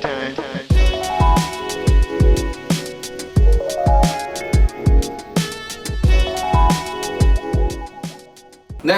that time.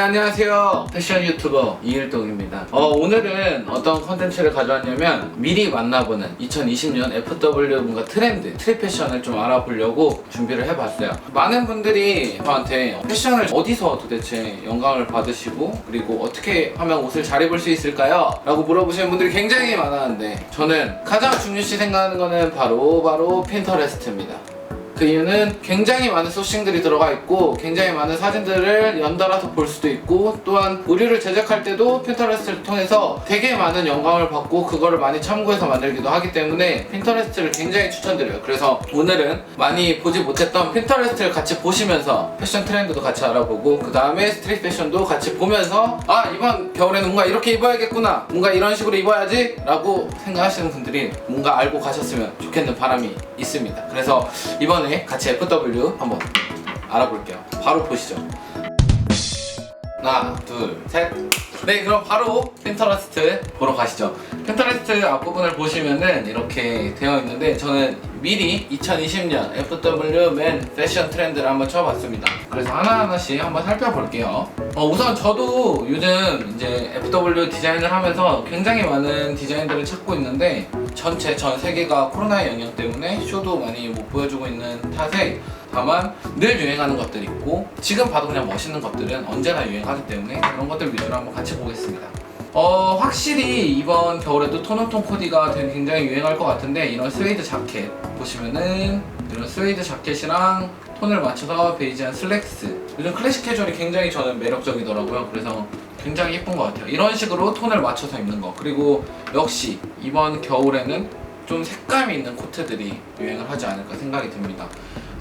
안녕하세요. 패션 유튜버 이일동입니다. 어, 오늘은 어떤 컨텐츠를 가져왔냐면 미리 만나보는 2020년 FW 뭔가 트렌드 트리 패션을 좀 알아보려고 준비를 해봤어요. 많은 분들이 저한테 패션을 어디서 도대체 영감을 받으시고 그리고 어떻게 하면 옷을 잘 입을 수 있을까요? 라고 물어보시는 분들이 굉장히 많았는데 저는 가장 중요시 생각하는 거는 바로 바로 핀터레스트입니다 그 이유는 굉장히 많은 소싱들이 들어가 있고 굉장히 많은 사진들을 연달아서 볼 수도 있고 또한 의류를 제작할 때도 핀터레스트를 통해서 되게 많은 영감을 받고 그거를 많이 참고해서 만들기도 하기 때문에 핀터레스트를 굉장히 추천드려요. 그래서 오늘은 많이 보지 못했던 핀터레스트를 같이 보시면서 패션 트렌드도 같이 알아보고 그 다음에 스트릿 패션도 같이 보면서 아 이번 겨울에는 뭔가 이렇게 입어야겠구나 뭔가 이런 식으로 입어야지 라고 생각하시는 분들이 뭔가 알고 가셨으면 좋겠는 바람이 있습니다. 그래서 이번 에 같이 FW 한번 알아볼게요. 바로 보시죠. 하나 둘 셋 네 그럼 바로 핀터레스트 보러 가시죠. 핀터레스트 앞부분을 보시면은 이렇게 되어 있는데 저는 미리 2020년 FW 맨 패션 트렌드를 한번 쳐봤습니다 그래서 하나하나씩 한번 살펴볼게요 어, 우선 저도 요즘 이제 FW 디자인을 하면서 굉장히 많은 디자인들을 찾고 있는데 전체 전 세계가 코로나의 영향 때문에 쇼도 많이 못 보여주고 있는 탓에 다만 늘 유행하는 것들이 있고 지금 봐도 그냥 멋있는 것들은 언제나 유행하기 때문에 그런 것들 위주로 한번 같이 보겠습니다. 어 확실히 이번 겨울에도 톤온톤 코디가 굉장히 유행할 것 같은데 이런 스웨이드 자켓 보시면은 이런 스웨이드 자켓이랑 톤을 맞춰서 베이지한 슬랙스. 요즘 클래식 캐주얼이 굉장히 저는 매력적이더라고요. 그래서 굉장히 예쁜 것 같아요. 이런 식으로 톤을 맞춰서 입는 거. 그리고 역시 이번 겨울에는 좀 색감이 있는 코트들이 유행을 하지 않을까 생각이 듭니다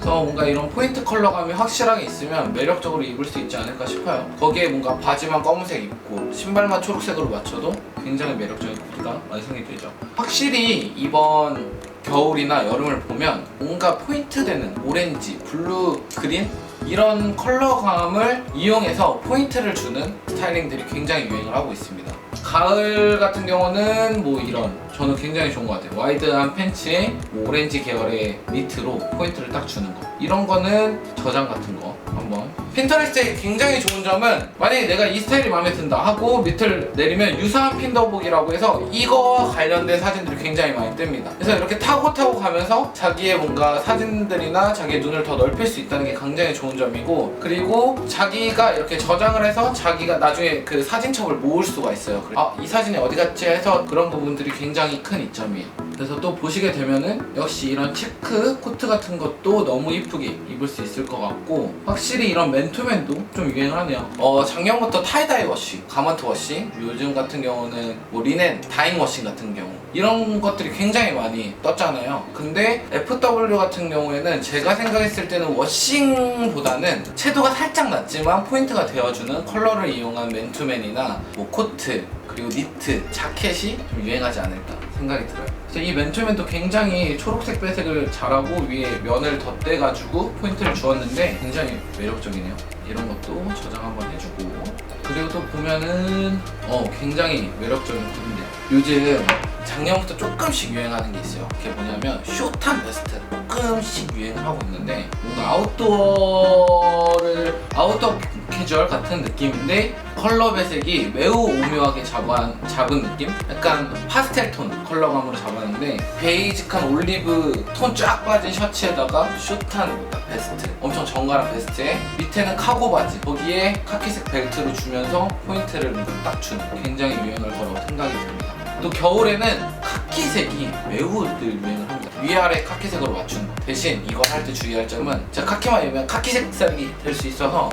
그래서 뭔가 이런 포인트 컬러감이 확실하게 있으면 매력적으로 입을 수 있지 않을까 싶어요. 거기에 뭔가 바지만 검은색 입고 신발만 초록색으로 맞춰도 굉장히 매력적인 코디가 완성이 되죠. 확실히 이번 겨울이나 여름을 보면 뭔가 포인트 되는 오렌지, 블루, 그린 이런 컬러감을 이용해서 포인트를 주는 스타일링들이 굉장히 유행을 하고 있습니다. 가을 같은 경우는 뭐 이런 저는 굉장히 좋은 것 같아요. 와이드한 팬츠에 뭐 오렌지 계열의 니트로 포인트를 딱 주는 거. 이런 거는 저장 같은 거 한번. 핀터레스트의 굉장히 좋은 점은 만약에 내가 이 스타일이 마음에 든다 하고 밑을 내리면 유사한 핀더북이라고 해서 이거 관련된 사진들이 굉장히 많이 뜹니다. 그래서 이렇게 타고 타고 가면서 자기의 뭔가 사진들이나 자기의 눈을 더 넓힐 수 있다는 게 굉장히 좋은 점이고 그리고 자기가 이렇게 저장을 해서 자기가 나중에 그 사진첩을 모을 수가 있어요. 그래- 아, 이 사진이 어디 갔지 해서 그런 부분들이 굉장히 큰 이점이에요. 그래서 또 보시게 되면은 역시 이런 체크 코트 같은 것도 너무 이쁘게 입을 수 있을 것 같고 확실히 이런 맨투맨도 좀 유행을 하네요. 어 작년부터 타이다이 워시, 가먼트 워시, 요즘 같은 경우는 뭐 리넨 다잉 워싱 같은 경우 이런 것들이 굉장히 많이 떴잖아요. 근데 FW 같은 경우에는 제가 생각했을 때는 워싱보다는 채도가 살짝 낮지만 포인트가 되어주는 컬러를 이용한 맨투맨이나 뭐 코트 그리고 니트, 자켓이 좀 유행하지 않을까 생각이 들어요. 그래서 이 맨투맨도 굉장히 초록색 배색을 잘하고 위에 면을 덧대가지고 포인트를 주었는데 굉장히 매력적이네요. 이런 것도 저장 한번 해주고 그리고 또 보면은 어 굉장히 매력적인 코디인데 요즘 작년부터 조금씩 유행하는 게 있어요. 그게 뭐냐면 숏한 베스트 조금씩 유행을 하고 있는데 뭔가 아웃도어를 아웃도어 캐주얼 같은 느낌인데 컬러 배색이 매우 오묘하게 잡아, 잡은 느낌? 약간 파스텔 톤 컬러감으로 잡았는데 베이직한 올리브 톤 쫙 빠진 셔츠에다가 숏한 베스트 엄청 정갈한 베스트에 밑에는 카고 바지 거기에 카키색 벨트로 주면서 포인트를 딱 주는 굉장히 유행을 걸어 생각이 듭니다. 또 겨울에는 카키색이 매우 늘 유행을 합니다. 위아래 카키색으로 맞춘 대신 이거 할때 주의할 점은 제가 카키만 입으면 카키색 색이 될 수 있어서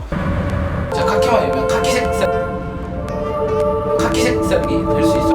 자 카키만 입으면 카키색 색 카키색 색이 될 수 있어.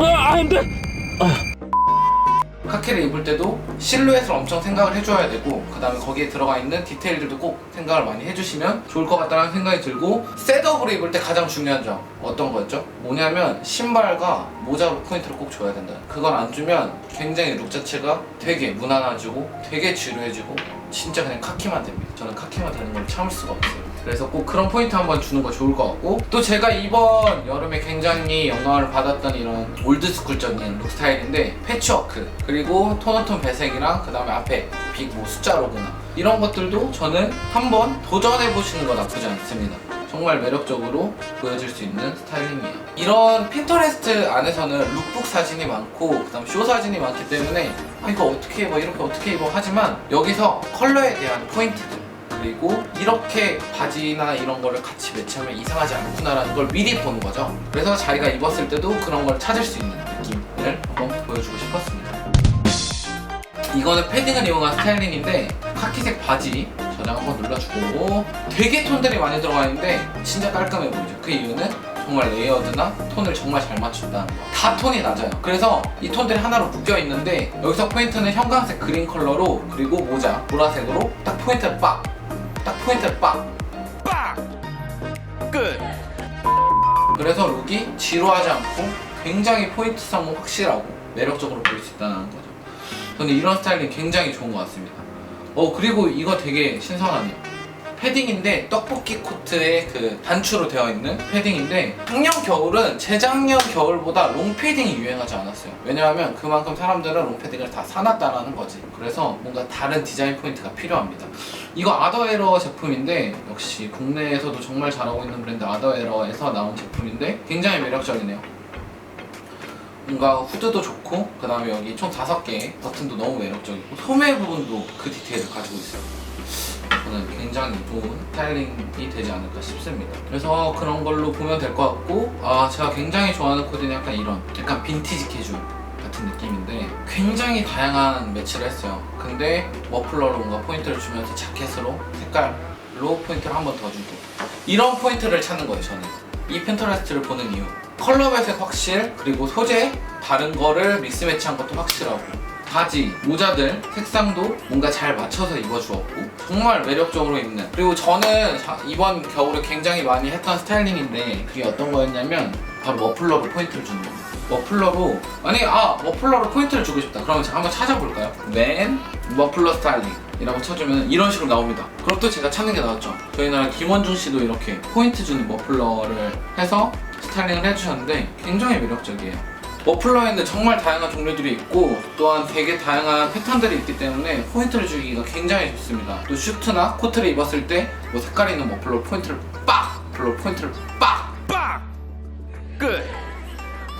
카키를 입을 때도 실루엣을 엄청 생각을 해줘야 되고 그 다음에 거기에 들어가 있는 디테일들도 꼭 생각을 많이 해주시면 좋을 것 같다는 생각이 들고 셋업으로 입을 때 가장 중요한 점 어떤 거였죠? 뭐냐면 신발과 모자로 포인트를 꼭 줘야 된다. 그걸 안 주면 굉장히 룩 자체가 되게 무난해지고 되게 지루해지고 진짜 그냥 카키만 됩니다. 저는 카키만 되는 걸 참을 수가 없어요 그래서 꼭 그런 포인트 한번 주는 거 좋을 것 같고 또 제가 이번 여름에 굉장히 영감을 받았던 이런 올드스쿨적인 룩 스타일인데 패치워크 그리고 톤온톤 배색이랑 그 다음에 앞에 빅 뭐 숫자 로고나 이런 것들도 저는 한번 도전해 보시는 거 나쁘지 않습니다. 정말 매력적으로 보여줄 수 있는 스타일링이에요. 이런 핀터레스트 안에서는 룩북 사진이 많고 그 다음 쇼 사진이 많기 때문에 아 이거 어떻게 입어 이렇게 어떻게 입어 하지만 여기서 컬러에 대한 포인트들 그리고 이렇게 바지나 이런 거를 같이 매치하면 이상하지 않구나라는 걸 미리 보는 거죠. 그래서 자기가 입었을 때도 그런 걸 찾을 수 있는 느낌을 한번 보여주고 싶었습니다. 이거는 패딩을 이용한 스타일링인데 카키색 바지 저장 한번 눌러주고 되게 톤들이 많이 들어가 있는데 진짜 깔끔해 보이죠 그 이유는 정말 레이어드나 톤을 정말 잘 맞춘다는 거다 톤이 낮아요 그래서 이 톤들이 하나로 묶여 있는데 여기서 포인트는 형광색 그린 컬러로 그리고 모자 보라색으로 딱 포인트를 빡! 딱 포인트를 빡! 빡! 끝! 그래서 룩이 지루하지 않고 굉장히 포인트성은 확실하고 매력적으로 보일 수 있다는 거죠. 저는 이런 스타일링 굉장히 좋은 것 같습니다. 어 그리고 이거 되게 신선하네요. 패딩인데 떡볶이 코트의 그 단추로 되어 있는 패딩인데 작년 겨울은 재작년 겨울보다 롱 패딩이 유행하지 않았어요. 왜냐하면 그만큼 사람들은 롱 패딩을 다 사놨다라는 거지. 그래서 뭔가 다른 디자인 포인트가 필요합니다. 이거 아더에러 제품인데 역시 국내에서도 정말 잘하고 있는 브랜드 아더에러에서 나온 제품인데 굉장히 매력적이네요. 뭔가 후드도 좋고 그 다음에 여기 총 5개 버튼도 너무 매력적이고 소매 부분도 그 디테일을 가지고 있어요 저는 굉장히 좋은 스타일링이 되지 않을까 싶습니다. 그래서 그런 걸로 보면 될 것 같고 아 제가 굉장히 좋아하는 코디는 약간 이런 약간 빈티지 캐주얼 같은 느낌인데 굉장히 다양한 매치를 했어요. 근데 머플러로 뭔가 포인트를 주면서 자켓으로 색깔로 포인트를 한 번 더 주고. 이런 포인트를 찾는 거예요 저는. 이 핀터레스트를 보는 이유. 컬러 배색 확실 그리고 소재 다른 거를 믹스 매치한 것도 확실하고 바지, 모자들 색상도 뭔가 잘 맞춰서 입어주었고 정말 매력적으로 입는. 그리고 저는 자- 이번 겨울에 굉장히 많이 했던 스타일링인데 그게 어떤 거였냐면 바로 머플러로 포인트를 주는 겁니다. 머플러로 아니 아 머플러로 포인트를 주고 싶다. 그러면 제가 한번 찾아볼까요? 맨 머플러 스타일링 이라고 쳐주면 이런 식으로 나옵니다. 그럼 또 제가 찾는 게 나왔죠. 저희 나라 김원중 씨도 이렇게 포인트 주는 머플러를 해서 스타일링을 해주셨는데 굉장히 매력적이에요 머플러에는 정말 다양한 종류들이 있고 또한 되게 다양한 패턴들이 있기 때문에 포인트를 주기가 굉장히 좋습니다 또 슈트나 코트를 입었을 때 뭐 색깔 있는 머플러 포인트를 빡! 머플러 포인트를 빡! 빡! 끝!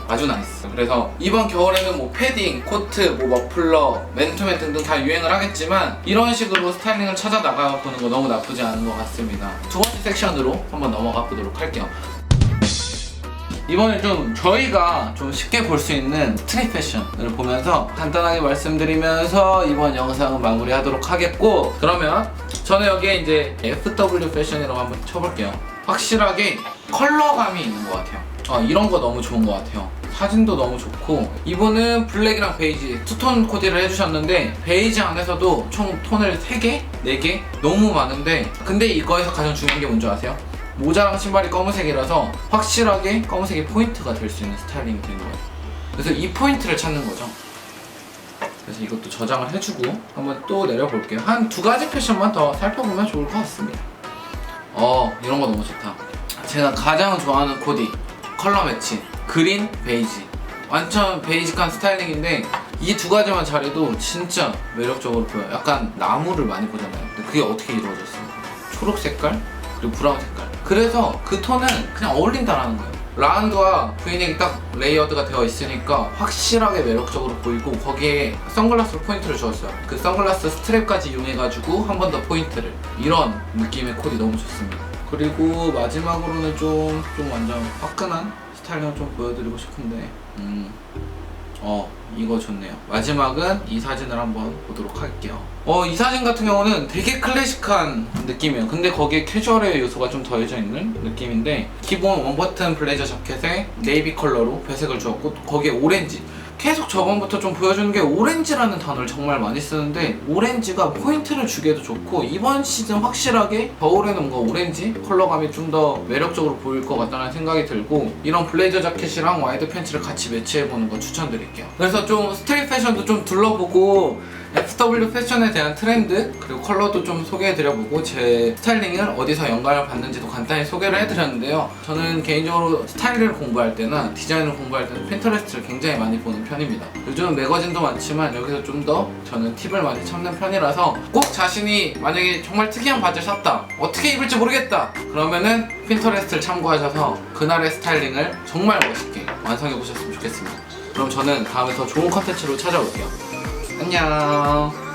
아주 나이스. 그래서 이번 겨울에는 뭐 패딩, 코트, 뭐 머플러, 맨투맨 등등 다 유행을 하겠지만 이런 식으로 스타일링을 찾아 나가 보는 거 너무 나쁘지 않은 것 같습니다. 두 번째 섹션으로 한번 넘어가 보도록 할게요. 이번에 좀 저희가 좀 쉽게 볼 수 있는 스트릿 패션을 보면서 간단하게 말씀드리면서 이번 영상은 마무리하도록 하겠고 그러면 저는 여기에 이제 FW 패션이라고 한번 쳐볼게요. 확실하게 컬러감이 있는 것 같아요. 어, 이런 거 너무 좋은 것 같아요. 사진도 너무 좋고 이분은 블랙이랑 베이지 투톤 코디를 해주셨는데 베이지 안에서도 총 톤을 3개? 4개? 너무 많은데 근데 이거에서 가장 중요한 게 뭔지 아세요? 모자랑 신발이 검은색이라서 확실하게 검은색이 포인트가 될 수 있는 스타일링이 된 거예요. 그래서 이 포인트를 찾는 거죠. 그래서 이것도 저장을 해주고 한번 또 내려볼게요. 한 두 가지 패션만 더 살펴보면 좋을 것 같습니다. 어, 이런 거 너무 좋다. 제가 가장 좋아하는 코디 컬러 매치 그린 베이지 완전 베이직한 스타일링인데 이 두 가지만 잘해도 진짜 매력적으로 보여요. 약간 나무를 많이 보잖아요. 근데 그게 어떻게 이루어졌어요? 초록 색깔 그리고 브라운 색깔. 그래서 그 톤은 그냥 어울린다라는 거예요. 라운드와 브이넥이 딱 레이어드가 되어 있으니까 확실하게 매력적으로 보이고 거기에 선글라스로 포인트를 주었어요. 그 선글라스 스트랩까지 이용해가지고 한 번 더 포인트를 이런 느낌의 코디 너무 좋습니다. 그리고 마지막으로는 좀, 좀 완전 화끈한 스타일링을 좀 보여드리고 싶은데 음, 어 이거 좋네요. 마지막은 이 사진을 한번 보도록 할게요. 어 이 사진 같은 경우는 되게 클래식한 느낌이에요. 근데 거기에 캐주얼의 요소가 좀 더해져 있는 느낌인데 기본 원버튼 블레이저 자켓에 네이비 컬러로 배색을 주었고 또 거기에 오렌지 계속 저번부터 좀 보여주는 게 오렌지라는 단어를 정말 많이 쓰는데 오렌지가 포인트를 주기에도 좋고 이번 시즌 확실하게 겨울에는 뭔가 오렌지 컬러감이 좀 더 매력적으로 보일 것 같다는 생각이 들고 이런 블레이저 자켓이랑 와이드 팬츠를 같이 매치해보는 거 추천드릴게요. 그래서 좀 스트릿 패션도 좀 둘러보고 FW 패션에 대한 트렌드 그리고 컬러도 좀 소개해드려보고 제 스타일링을 어디서 영감을 받는지도 간단히 소개를 해드렸는데요. 저는 개인적으로 스타일을 공부할 때나 디자인을 공부할 때는 핀터레스트를 굉장히 많이 보는 편입니다. 요즘은 매거진도 많지만 여기서 좀 더 저는 팁을 많이 찾는 편이라서 꼭 자신이 만약에 정말 특이한 바지를 샀다 어떻게 입을지 모르겠다 그러면은 핀터레스트를 참고하셔서 그날의 스타일링을 정말 멋있게 완성해 보셨으면 좋겠습니다. 그럼 저는 다음에 더 좋은 컨텐츠로 찾아올게요. 안녕.